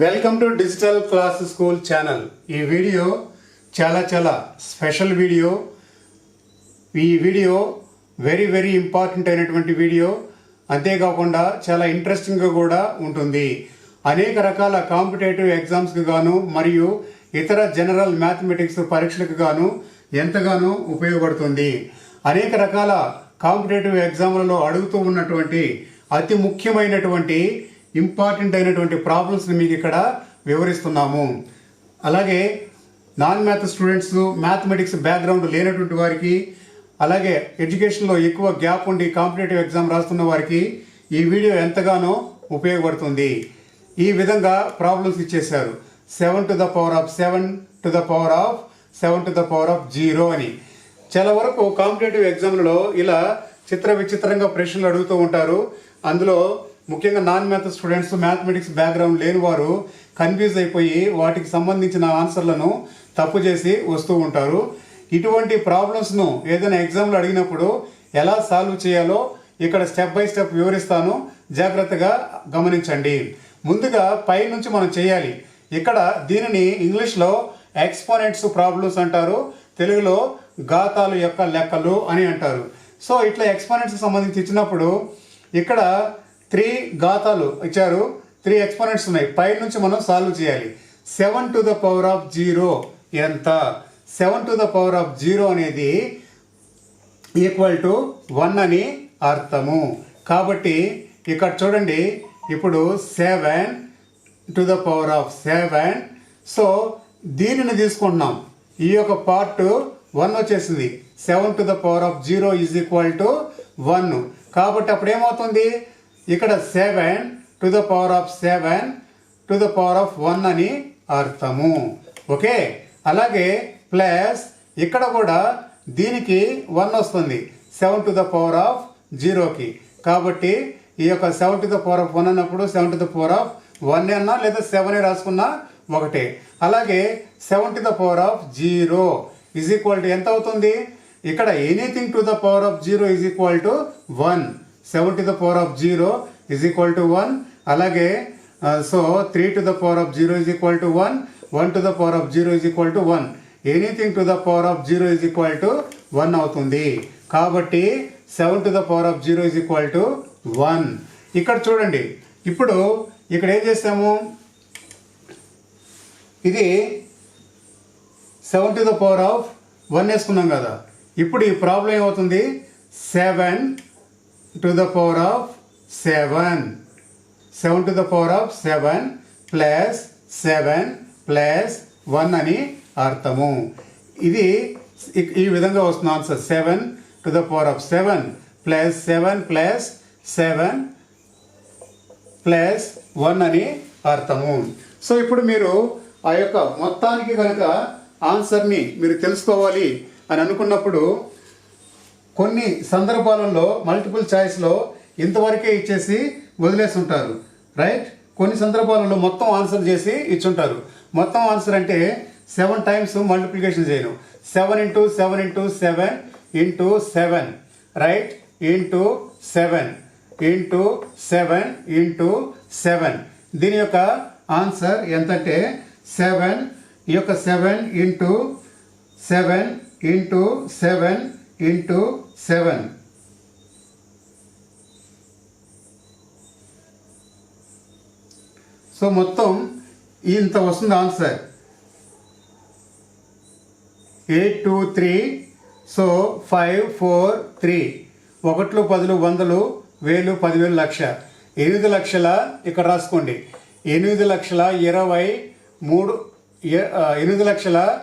Welcome to digital class school channel ఈ video చాలా చాలా స్పెషల్ వీడియో. ఈ వీడియో వెరీ వెరీ ఇంపార్టెంట్ అయినటువంటి వీడియో. అంతేకాకుండా చాలా ఇంట్రెస్టింగ్గా కూడా ఉంటుంది. అనేక రకాల కాంపిటేటివ్ ఎగ్జామ్స్కి గాను మరియు ఇతర జనరల్ మ్యాథమెటిక్స్ పరీక్షలకు గాను ఎంతగానో ఉపయోగపడుతుంది. అనేక రకాల కాంపిటేటివ్ ఎగ్జామ్లలో అడుగుతూ ఉన్నటువంటి అతి ముఖ్యమైనటువంటి ఇంపార్టెంట్ అయినటువంటి ప్రాబ్లమ్స్ని మీకు ఇక్కడ వివరిస్తున్నాము. అలాగే non math students mathematics background లేనటువంటి వారికి అలాగే ఎడ్యుకేషన్లో ఎక్కువ గ్యాప్ ఉండి కాంపిటేటివ్ ఎగ్జామ్ రాస్తున్న వారికి ఈ వీడియో ఎంతగానో ఉపయోగపడుతుంది. ఈ విధంగా ప్రాబ్లమ్స్ ఇచ్చేశారు. Seven to the power of seven to the power of seven to the power of zero అని. చాలా వరకు కాంపిటేటివ్ ఎగ్జామ్లలో ఇలా చిత్ర విచిత్రంగా ప్రశ్నలు అడుగుతూ ఉంటారు. అందులో ముఖ్యంగా non math students mathematics background లేని వారు కన్ఫ్యూజ్ అయిపోయి వాటికి సంబంధించిన ఆన్సర్లను తప్పు చేసి వస్తూ ఉంటారు. ఇటువంటి ప్రాబ్లమ్స్ను ఏదైనా ఎగ్జామ్లో అడిగినప్పుడు ఎలా సాల్వ్ చేయాలో ఇక్కడ స్టెప్ బై స్టెప్ వివరిస్తాను. జాగ్రత్తగా గమనించండి. ముందుగా పై నుంచి మనం చేయాలి. ఇక్కడ దీనిని ఇంగ్లీష్లో ఎక్స్పోనెంట్స్ ప్రాబ్లమ్స్ అంటారు. తెలుగులో ఘాతాలు యొక్క లెక్కలు అని అంటారు. సో ఇట్లా ఎక్స్పోనెంట్స్కి సంబంధించి ఇచ్చినప్పుడు ఇక్కడ త్రీ గాథాలు ఇచ్చారు. త్రీ ఎక్స్పోనెంట్స్ ఉన్నాయి. పై నుంచి మనం సాల్వ్ చేయాలి. Seven to the power of zero ఎంత? Seven to the power of zero అనేది ఈక్వల్ టు వన్ అని అర్థము. కాబట్టి ఇక్కడ చూడండి. ఇప్పుడు seven to the power of seven. So దీనిని తీసుకుంటున్నాం. ఈ యొక్క పార్ట్ వన్ వచ్చేసింది. Seven to the power of zero is equal to one. కాబట్టి అప్పుడు ఏమవుతుంది? ఇక్కడ seven to the power of seven to the power of one అని అర్థము. ఓకే అలాగే ప్లస్ ఇక్కడ కూడా దీనికి వన్ వస్తుంది. Seven to the power of జీరోకి కాబట్టి ఈ యొక్క seven to the power of one అన్నప్పుడు seven to the power of one అన్నా లేదా సెవెన్ రాసుకున్నా ఒకటే. అలాగే seven to the power of zero is equal to ఎంత అవుతుంది? ఇక్కడ anything to the power of zero is equal to one seven to the power of zero is equal to one అలాగే so three to the power of zero is equal to one one to the power of zero is equal to one anything to the power of zero is equal to one అవుతుంది. కాబట్టి seven to the power of zero is equal to one ఇక్కడ చూడండి. ఇప్పుడు ఇక్కడ ఏం చేస్తాము? ఇది seven to the power of one వేసుకున్నాం కదా. ఇప్పుడు ఈ ప్రాబ్లం ఏమవుతుంది? Seven to the power of seven seven the power of seven plus seven plus one అని అర్థము. ఇది ఈ విధంగా వస్తుంది answer seven to the power of seven plus seven plus seven plus one అని అర్థము. సో ఇప్పుడు మీరు ఆ యొక్క మొత్తానికి కనుక ఆన్సర్ని మీరు తెలుసుకోవాలి అని అనుకున్నప్పుడు కొన్ని సందర్భాలలో మల్టిపుల్ చాయిస్లో ఇంతవరకే ఇచ్చేసి వదిలేసి ఉంటారు రైట్ కొన్ని సందర్భాలలో మొత్తం ఆన్సర్ చేసి ఇచ్చుంటారు. మొత్తం ఆన్సర్ అంటే సెవెన్ టైమ్స్ మల్టిప్లికేషన్ చేయను. Seven into seven into seven into seven right into seven into seven into seven దీని యొక్క ఆన్సర్ ఎంతంటే సెవెన్ ఈ యొక్క seven into seven into seven into seven. So మొత్తం ఇంత వస్తుంది answer. Eight two three so five four three. ఒకట్లు పదులు వందలు వేలు పదివేలు లక్ష. ఎనిమిది లక్షల ఇక్కడ రాసుకోండి. ఎనిమిది లక్షల ఇరవై మూడు ఎనిమిది లక్షల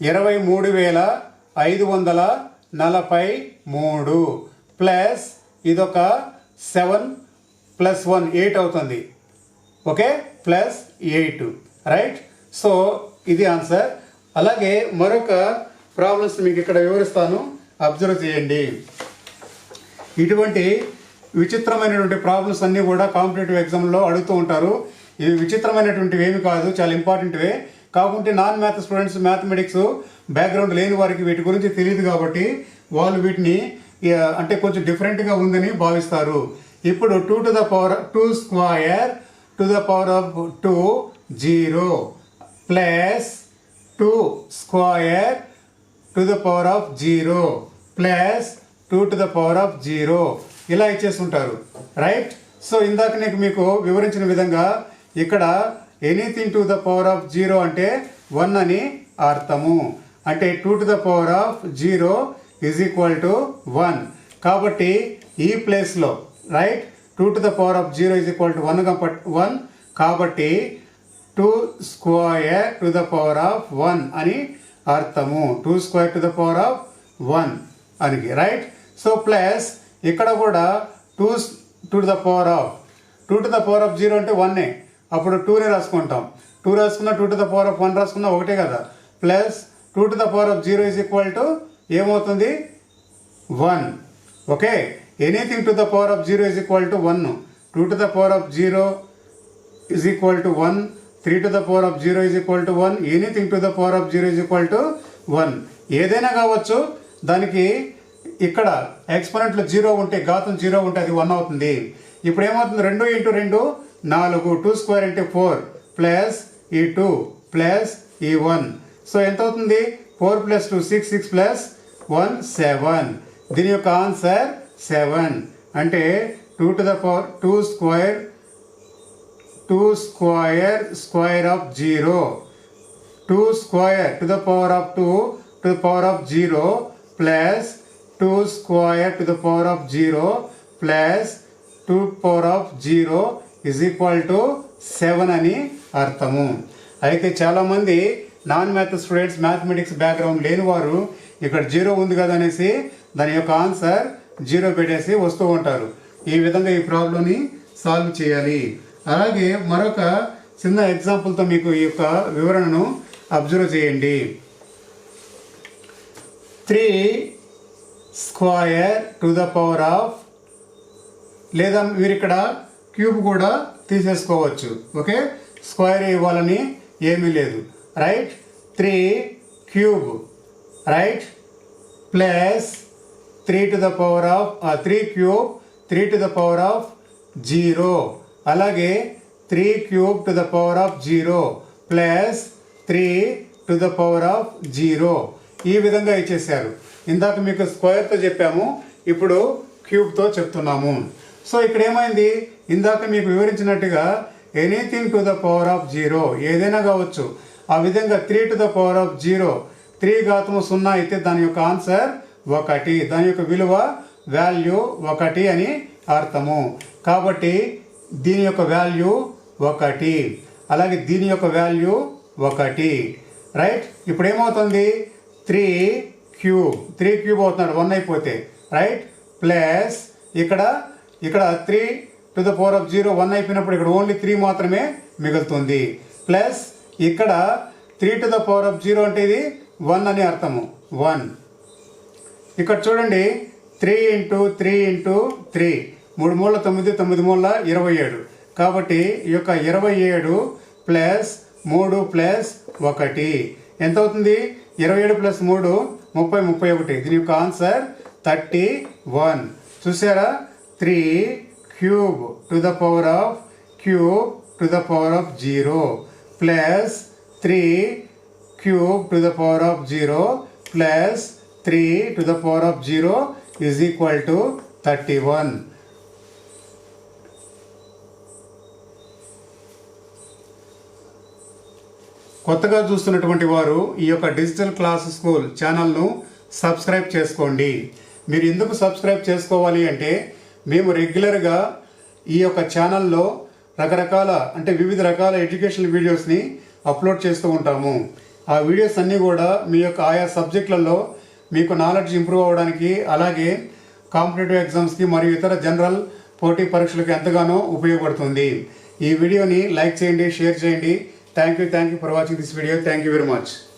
ఇరవై మూడు వేల ఐదు వందల నలభై మూడు ప్లస్ ఇదొక సెవెన్ ప్లస్ వన్ ఎయిట్ అవుతుంది. Okay? Plus eight. Right? So ఇది ఆన్సర్. అలాగే మరొక ప్రాబ్లమ్స్ మీకు ఇక్కడ వివరిస్తాను. అబ్జర్వ్ చేయండి. ఇటువంటి విచిత్రమైనటువంటి ప్రాబ్లమ్స్ అన్నీ కూడా కాంపిటేటివ్ ఎగ్జామ్లో అడుగుతూ ఉంటారు. ఇవి విచిత్రమైనటువంటివి ఏమి కాదు చాలా ఇంపార్టెంట్వే. కాకుంటే non math students mathematics background లేని వారికి వీటి గురించి తెలియదు కాబట్టి వాళ్ళు వీటిని అంటే కొంచెం డిఫరెంట్గా ఉందని భావిస్తారు. ఇప్పుడు two to the power two square to the power of two zero plus two square to the power of zero plus two to the power of zero. ఇలా ఇచ్చేస్తుంటారు రైట్? సో ఇందాక నీకు మీకు వివరించిన విధంగా ఇక్కడ anything to the power of zero అంటే one అని అర్థము. అంటే two to the power of zero is equal to one కాబట్టి ఈ ప్లేస్లో right two to the power of zero is equal to one one కాబట్టి two square to the power of one అని అర్థము. Two square to the power of one అని right so plus ఇక్కడ కూడా two two to the power of two to the power of zero అంటే వన్నే అప్పుడు టూనే రాసుకుంటాం. టూ రాసుకున్నా two to the power of one రాసుకున్నా ఒకటే కదా. Plus two to the power of zero is equal to ఏమవుతుంది? One okay anything to the power of zero is equal to one two to the power of zero is equal to one three to the power of zero is equal to one anything to the power of zero is equal to one ఏదైనా కావచ్చు దానికి ఇక్కడ ఎక్స్పోనెంట్లు zero ఉంటే ఘాతం zero ఉంటే అది one అవుతుంది. ఇప్పుడు ఏమవుతుంది? రెండు ఇంటూ రెండు నాలుగు two square into four plus ఈ టూ ప్లస్ ఈ వన్. సో ఎంత అవుతుంది four plus two six six plus one seven. దీని యొక్క ఆన్సర్ సెవెన్. అంటే two to the power two square two square square of zero. Two square to the power of two to the power of zero plus two square to the power of zero plus two power of zero is equal to seven అని అర్థము. అయితే చాలామంది non math students mathematics background లేని వారు ఇక్కడ zero ఉంది కదా అనేసి దాని యొక్క ఆన్సర్ జీరో పెట్టేసి వస్తూ ఉంటారు. ఈ విధంగా ఈ ప్రాబ్లమ్ని సాల్వ్ చేయాలి. అలాగే మరొక చిన్న ఎగ్జాంపుల్తో మీకు ఈ యొక్క వివరణను అబ్జర్వ్ చేయండి. Three square to the power of లేదా మీరు ఇక్కడ క్యూబ్ కూడా తీసేసుకోవచ్చు ఓకే? స్క్వేర్ ఇవ్వాలని ఏమీ లేదు. Right? Three cube. Right? Plus three to the power of three cube three to the power of zero. అలాగే three cube to the power of zero plus three to the power of zero. ఈ విధంగా ఇచ్చేసారు ఇందాక మీకు స్క్వేర్తో చెప్పాము ఇప్పుడు క్యూబ్తో చెప్తున్నాము. So ఇక్కడ ఏమైంది ఇందాక మీకు వివరించినట్టుగా anything to the power of zero ఏదైనా కావచ్చు. ఆ విధంగా three to the power of zero three ఘాతము సున్నా అయితే దాని యొక్క ఆన్సర్ ఒకటి. దాని యొక్క విలువ వాల్యూ ఒకటి అని అర్థము. కాబట్టి దీని యొక్క వాల్యూ ఒకటి. అలాగే దీని యొక్క వాల్యూ ఒకటి. రైట్ ఇప్పుడు ఏమవుతుంది త్రీ క్యూబ్ త్రీ క్యూబ్ అవుతున్నాడు. వన్ అయిపోతే. రైట్ ప్లస్ ఇక్కడ ఇక్కడ three to the power of zero one అయిపోయినప్పుడు ఇక్కడ ఓన్లీ త్రీ మాత్రమే మిగులుతుంది. ప్లస్ ఇక్కడ three to the power of zero అంటే ఇది వన్ అని అర్థము. వన్ ఇక్కడ చూడండి three into three into three మూడు మూల తొమ్మిది తొమ్మిది మూల ఇరవై ఏడు. కాబట్టి ఈ యొక్క ఇరవై ఏడు ప్లస్ మూడు ప్లస్ ఒకటి. ఎంత అవుతుంది? ఇరవై ఏడు ప్లస్ మూడు ముప్పై ముప్పై ఒకటి. దీని యొక్క ఆన్సర్ థర్టీ వన్ చూసారా? Three cube to the power of cube to the power of zero plus three cube to the power of zero plus three to the power of zero is equal to thirty one కొత్తగా చూస్తున్నటువంటి వారు ఈ యొక్క digital class school ఛానల్ను subscribe చేసుకోండి. మీరు ఎందుకు subscribe చేసుకోవాలి అంటే మేము రెగ్యులర్గా ఈ యొక్క ఛానల్లో రకరకాల అంటే వివిధ రకాల ఎడ్యుకేషనల్ వీడియోస్ని అప్లోడ్ చేస్తూ ఉంటాము. ఆ వీడియోస్ అన్నీ కూడా మీ యొక్క ఆయా సబ్జెక్టులలో మీకు నాలెడ్జ్ ఇంప్రూవ్ అవ్వడానికి అలాగే కాంపిటేటివ్ ఎగ్జామ్స్కి మరియు ఇతర జనరల్ పోటీ పరీక్షలకు ఎంతగానో ఉపయోగపడుతుంది. ఈ వీడియోని లైక్ చేయండి షేర్ చేయండి. Thank you thank you for watching this video thank you very much